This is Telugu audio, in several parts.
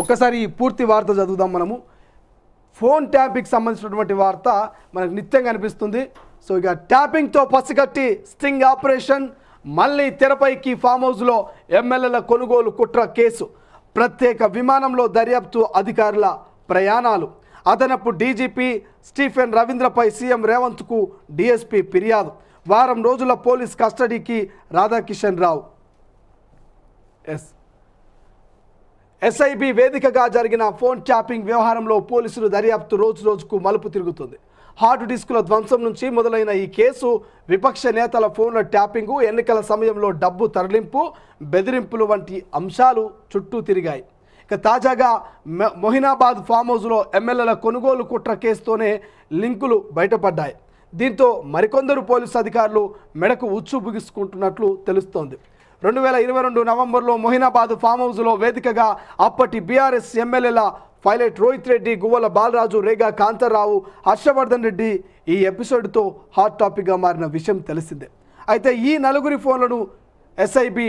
ఒక్కసారి ఈ పూర్తి వార్త చదువుదాం మనము. ఫోన్ ట్యాపింగ్ సంబంధించినటువంటి వార్త మనకు నిత్యం కనిపిస్తుంది సో ఇక ట్యాపింగ్తో పసిగట్టి స్టింగ్ ఆపరేషన్ మళ్ళీ తెరపైకి ఫామ్ హౌస్లో ఎమ్మెల్యేల కొనుగోలు కుట్ర కేసు ప్రత్యేక విమానంలో దర్యాప్తు అధికారుల ప్రయాణాలు. అదనపు డీజీపీ స్టీఫెన్ రవీంద్రపై సీఎం రేవంత్కు డీఎస్పీ ఫిర్యాదు. వారం రోజుల పోలీస్ కస్టడీకి రాధాకిషన్ రావు. ఎస్. ఎస్ఐబి వేదికగా జరిగిన ఫోన్ ట్యాపింగ్ వ్యవహారంలో పోలీసులు దర్యాప్తు రోజు రోజుకు మలుపు తిరుగుతుంది. హార్డ్ డిస్కుల ధ్వంసం నుంచి మొదలైన ఈ కేసు విపక్ష నేతల ఫోన్ల ట్యాపింగు ఎన్నికల సమయంలో డబ్బు తరలింపు బెదిరింపులు వంటి అంశాలు చుట్టూ తిరిగాయి. ఇక తాజాగా మొహినాబాద్ ఫామ్ హౌస్లో ఎమ్మెల్యేల కొనుగోలు కుట్ర కేసుతోనే లింకులు బయటపడ్డాయి. దీంతో మరికొందరు పోలీసు అధికారులు మెడకు ఉచ్చు బిగుసుకుంటున్నట్లు తెలుస్తోంది. రెండు వేల ఇరవై రెండు నవంబర్లో మొహినాబాద్ ఫామ్ హౌస్లో వేదికగా అప్పటి బీఆర్ఎస్ ఎమ్మెల్యేల పైలట్ రోహిత్ రెడ్డి గువ్వల బాలరాజు రేగా కాంతారావు హర్షవర్ధన్ రెడ్డి ఈ ఎపిసోడ్తో హాట్ టాపిక్గా మారిన విషయం తెలిసిందే. అయితే ఈ నలుగురి ఫోన్లను ఎస్ఐబి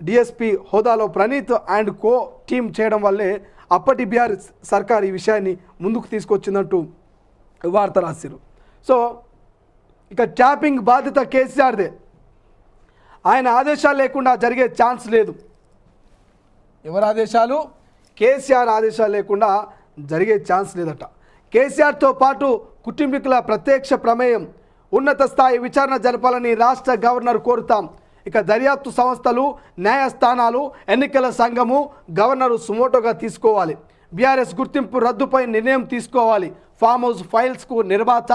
డిఎస్పి హోదాలో ప్రణీత్ అండ్ కో టీం చేయడం వల్లే అప్పటి బీఆర్ఎస్ సర్కార్ ఈ విషయాన్ని ముందుకు తీసుకొచ్చిందంటూ వార్త రాశారు సో ఇక ట్యాపింగ్ బాధ్యత కేసీఆర్దే. ఆయన ఆదేశాలు లేకుండా జరిగే ఛాన్స్ లేదు. ఎవరి ఆదేశాలు? కేసీఆర్ ఆదేశాలు లేకుండా జరిగే ఛాన్స్ లేదట. కేసీఆర్తో పాటు కుటుంబీకుల ప్రత్యక్ష ప్రమేయం ఉన్నత స్థాయి విచారణ జరపాలని రాష్ట్ర గవర్నర్ కోరుతాం. ఇక దర్యాప్తు సంస్థలు న్యాయస్థానాలు ఎన్నికల సంఘము గవర్నరు సుమోటోగా తీసుకోవాలి. బీఆర్ఎస్ గుర్తింపు రద్దుపై నిర్ణయం తీసుకోవాలి. ఫామ్ హౌస్ ఫైల్స్కు నిర్మాత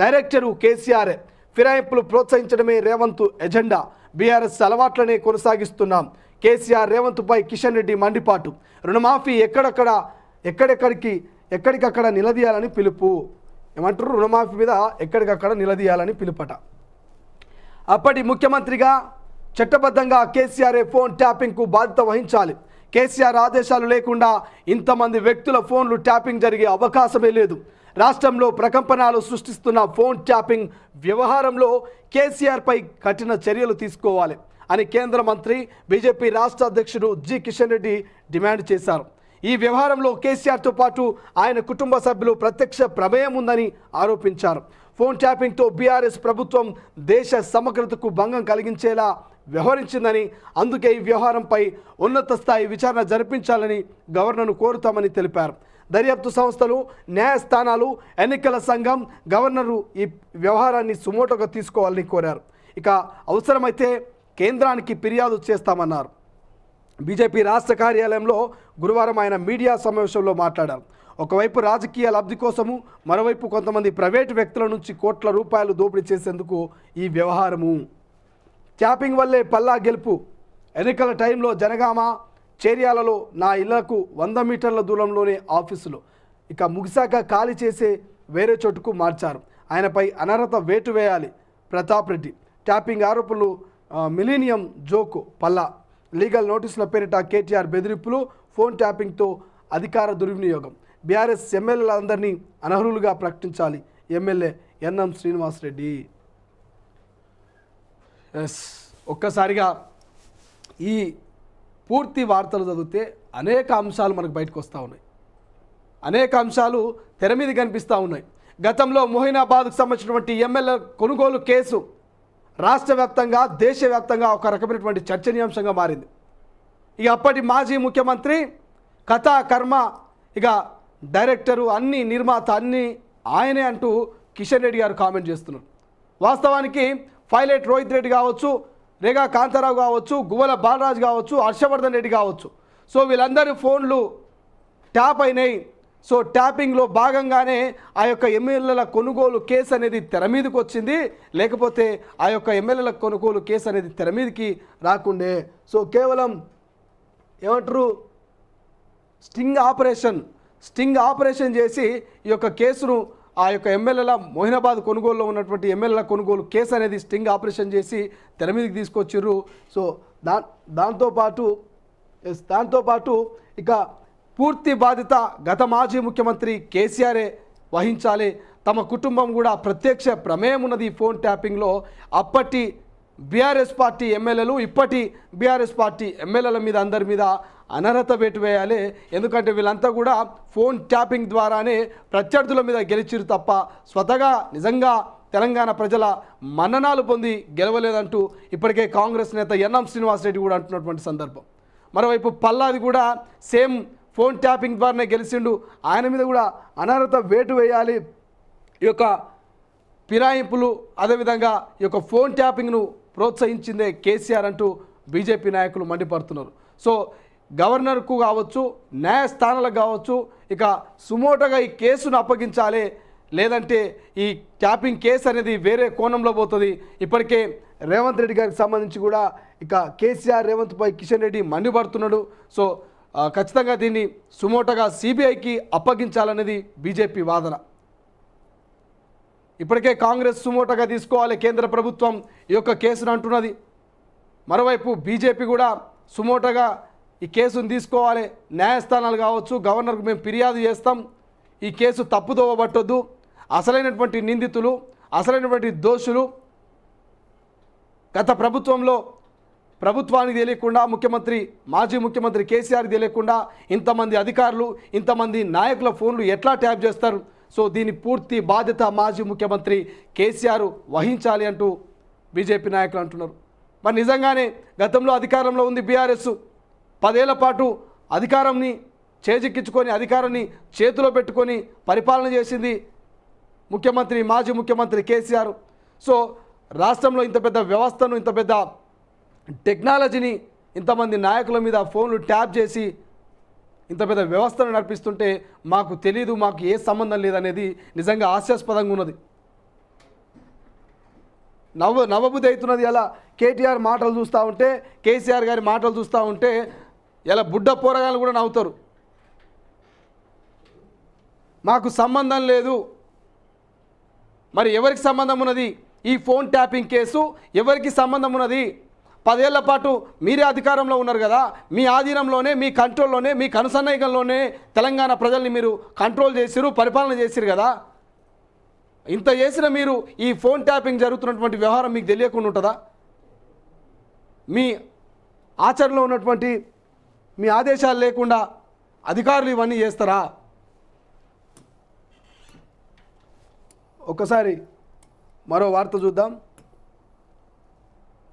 డైరెక్టరు కేసీఆర్. ఫిరాయింపులు ప్రోత్సహించడమే రేవంత్ ఎజెండా. బీఆర్ఎస్ అలవాట్లనే కొనసాగిస్తున్నాం. కేసీఆర్ రేవంత్పై కిషన్ రెడ్డి మండిపాటు. రుణమాఫీ ఎక్కడెక్కడ ఎక్కడెక్కడికి ఎక్కడికక్కడ నిలదీయాలని పిలుపు. ఏమంటారు రుణమాఫీ మీద ఎక్కడికక్కడ నిలదీయాలని పిలుపట. అప్పటి ముఖ్యమంత్రిగా చట్టబద్ధంగా కేసీఆర్ఏ ఫోన్ ట్యాపింగ్కు బాధ్యత వహించాలి. కేసీఆర్ ఆదేశాలు లేకుండా ఇంతమంది వ్యక్తుల ఫోన్లు ట్యాపింగ్ జరిగే అవకాశమే లేదు. రాష్ట్రంలో ప్రకంపనాలు సృష్టిస్తున్న ఫోన్ ట్యాపింగ్ వ్యవహారంలో కేసీఆర్పై కఠిన చర్యలు తీసుకోవాలి అని కేంద్ర మంత్రి బీజేపీ రాష్ట్ర అధ్యక్షుడు జి. కిషన్ రెడ్డి డిమాండ్ చేశారు. ఈ వ్యవహారంలో కేసీఆర్తో పాటు ఆయన కుటుంబ సభ్యులు ప్రత్యక్ష ప్రమేయం ఉందని ఆరోపించారు. ఫోన్ ట్యాపింగ్తో బీఆర్ఎస్ ప్రభుత్వం దేశ సమగ్రతకు భంగం కలిగించేలా వ్యవహరించిందని అందుకే ఈ వ్యవహారంపై ఉన్నత స్థాయి విచారణ జరిపించాలని గవర్నర్ను కోరుతామని తెలిపారు. దర్యాప్తు సంస్థలు న్యాయస్థానాలు ఎన్నికల సంఘం గవర్నరు ఈ వ్యవహారాన్ని సుమోటోగా తీసుకోవాలని కోరారు. ఇక అవసరమైతే కేంద్రానికి ఫిర్యాదు చేస్తామన్నారు. బీజేపీ రాష్ట్ర కార్యాలయంలో గురువారం ఆయన మీడియా సమావేశంలో మాట్లాడారు. ఒకవైపు రాజకీయ లబ్ధి కోసము మరోవైపు కొంతమంది ప్రైవేటు వ్యక్తుల నుంచి కోట్ల రూపాయలు దోపిడీ చేసేందుకు ఈ వ్యవహారము. ట్యాపింగ్ వల్లే పల్లా గెలుపు. ఎన్నికల టైంలో జనగామ చేర్యాలలో నా ఇళ్ళకు వంద మీటర్ల దూరంలోనే ఆఫీసులు. ఇక ముగిశాక ఖాళీ చేసే వేరే చోటుకు మార్చారు. ఆయనపై అనర్హత వేటు వేయాలి. ప్రతాప్ రెడ్డి. ట్యాపింగ్ ఆరోపణలు మిలీనియం జోకు పల్లా. లీగల్ నోటీసుల పేరిట కేటీఆర్ బెదిరింపులు ఫోన్ ట్యాపింగ్తో అధికార దుర్వినియోగం. బీఆర్ఎస్ ఎమ్మెల్యేలందరినీ అనర్హులుగా ప్రకటించాలి. MLA NM Srinivasareddy S. ఒక్కసారిగా ఈ పూర్తి వార్తలు చదివితే అనేక అంశాలు మనకు బయటకు వస్తూ ఉన్నాయి. అనేక అంశాలు తెర మీద కనిపిస్తూ ఉన్నాయి. గతంలో మొహినాబాద్కు సంబంధించినటువంటి ఎమ్మెల్యే కొనుగోలు కేసు రాష్ట్ర వ్యాప్తంగా దేశవ్యాప్తంగా ఒక రకమైనటువంటి చర్చనీయాంశంగా మారింది. ఇక అప్పటి మాజీ ముఖ్యమంత్రి కథా కర్మ ఇక డైరెక్టరు అన్ని నిర్మాత అన్ని ఆయనే అంటూ కిషన్ రెడ్డి గారు కామెంట్ చేస్తున్నారు. వాస్తవానికి పైలట్ రోహిత్ రెడ్డి కావచ్చు రేగా కాంతారావు కావచ్చు గువ్వల బాలరాజు కావచ్చు హర్షవర్ధన్ రెడ్డి కావచ్చు. సో వీళ్ళందరి ఫోన్లు ట్యాప్ అయినాయి. సో ట్యాపింగ్లో భాగంగానే ఆ యొక్క ఎమ్మెల్యేల కొనుగోలు కేసు అనేది తెర మీదకి వచ్చింది. లేకపోతే ఆ యొక్క ఎమ్మెల్యేల కొనుగోలు కేసు అనేది తెర మీదకి రాకుండే. సో కేవలం ఏమంటారు? స్టింగ్ ఆపరేషన్ స్టింగ్ ఆపరేషన్ చేసి ఈ యొక్క కేసును ఆ యొక్క ఎమ్మెల్యేల మోహినాబాద్ కొనుగోలులో ఉన్నటువంటి ఎమ్మెల్యేల కొనుగోలు కేసు అనేది స్టింగ్ ఆపరేషన్ చేసి తెర మీదకి తీసుకొచ్చిర్రు. సో దా దాంతోపాటు దాంతోపాటు ఇక పూర్తి బాధ్యత గత మాజీ ముఖ్యమంత్రి కేసీఆరే వహించాలి. తమ కుటుంబం కూడా ప్రత్యక్ష ప్రమేయం ఉన్నది ఈ ఫోన్ ట్యాపింగ్లో. అప్పటి బీఆర్ఎస్ పార్టీ ఎమ్మెల్యేలు ఇప్పటి బీఆర్ఎస్ పార్టీ ఎమ్మెల్యేల మీద అందరి మీద అనర్హత వేటు వేయాలి. ఎందుకంటే వీళ్ళంతా కూడా ఫోన్ ట్యాపింగ్ ద్వారానే ప్రత్యర్థుల మీద గెలిచిరు తప్ప స్వతగా నిజంగా తెలంగాణ ప్రజల మన్ననాలు పొంది గెలవలేదంటూ ఇప్పటికే కాంగ్రెస్ నేత ఎన్ఎం శ్రీనివాసరెడ్డి కూడా అంటున్నటువంటి సందర్భం. మరోవైపు పల్లాది కూడా సేమ్ ఫోన్ ట్యాపింగ్ ద్వారానే గెలిచిండు. ఆయన మీద కూడా అనర్హత వేటు వేయాలి. ఈ యొక్క ఫిరాయింపులు అదేవిధంగా ఈ యొక్క ఫోన్ ట్యాపింగ్ను ప్రోత్సహించిందే కేసీఆర్ అంటూ బీజేపీ నాయకులు మండిపడుతున్నారు. సో గవర్నర్కు కావచ్చు న్యాయస్థానాలకు కావచ్చు ఇక సుమోటగా ఈ కేసును అప్పగించాలి లేదంటే ఈ ట్యాపింగ్ కేసు అనేది వేరే కోణంలో పోతుంది. ఇప్పటికే రేవంత్ రెడ్డి గారికి సంబంధించి కూడా ఇక కేసీఆర్ రేవంత్పై కిషన్ రెడ్డి మండిపడుతున్నాడు. సో ఖచ్చితంగా దీన్ని సుమోటగా సిబిఐకి అప్పగించాలనేది బీజేపీ వాదన. ఇప్పటికే కాంగ్రెస్ సుమోటగా తీసుకోవాలి కేంద్ర ప్రభుత్వం. ఈ యొక్క కేసును అంటున్నది. మరోవైపు బీజేపీ కూడా సుమోటగా ఈ కేసును తీసుకోవాలి. న్యాయస్థానాలు కావచ్చు గవర్నర్కు మేము ఫిర్యాదు చేస్తాం. ఈ కేసు తప్పుదోవ పట్టొద్దు అసలైనటువంటి నిందితులు అసలైనటువంటి దోషులు గత ప్రభుత్వంలో ప్రభుత్వానికి తెలియకుండా ముఖ్యమంత్రి మాజీ ముఖ్యమంత్రి కేసీఆర్కి తెలియకుండా ఇంతమంది అధికారులు ఇంతమంది నాయకుల ఫోన్లు ఎట్లా ట్యాప్ చేస్తారు? సో దీని పూర్తి బాధ్యత మాజీ ముఖ్యమంత్రి కేసీఆర్ వహించాలి అంటూ బీజేపీ నాయకులు అంటున్నారు. మరి నిజంగానే గతంలో అధికారంలో ఉంది బీఆర్ఎస్. పదేళ్ళ పాటు అధికారంని చేజిక్కించుకొని అధికారాన్ని చేతిలో పెట్టుకొని పరిపాలన చేసింది ముఖ్యమంత్రి మాజీ ముఖ్యమంత్రి కేసీఆర్. సో రాష్ట్రంలో ఇంత పెద్ద వ్యవస్థను ఇంత పెద్ద టెక్నాలజీని ఇంతమంది నాయకుల మీద ఫోన్లు ట్యాప్ చేసి ఇంత పెద్ద వ్యవస్థను నడిపిస్తుంటే మాకు తెలీదు మాకు ఏ సంబంధం లేదనేది నిజంగా హాస్యాస్పదంగా ఉన్నది. నవ్వు నవ్వబుద్ధి అవుతున్నది ఎలా? కేటీఆర్ మాటలు చూస్తూ ఉంటే కేసీఆర్ గారి మాటలు చూస్తూ ఉంటే ఇలా బుడ్డ పోరగాళ్ళు కూడా నవ్వుతారు. మాకు సంబంధం లేదు. మరి ఎవరికి సంబంధం ఉన్నది? ఈ ఫోన్ ట్యాపింగ్ కేసు ఎవరికి సంబంధం ఉన్నది? పదేళ్ళ పాటు మీరే అధికారంలో ఉన్నారు కదా. మీ ఆధీనంలోనే మీ కంట్రోల్లోనే మీ కనుసన్నైకంలోనే తెలంగాణ ప్రజల్ని మీరు కంట్రోల్ చేసిరు పరిపాలన చేసిరు కదా. ఇంత చేసిన మీరు ఈ ఫోన్ ట్యాపింగ్ జరుగుతున్నటువంటి వ్యవహారం మీకు తెలియకుండా ఉంటుందా? మీ ఆచరణలో ఉన్నటువంటి మీ ఆదేశాలు లేకుండా అధికారులు ఇవన్నీ చేస్తారా? ఒకసారి మరో వార్త చూద్దాం.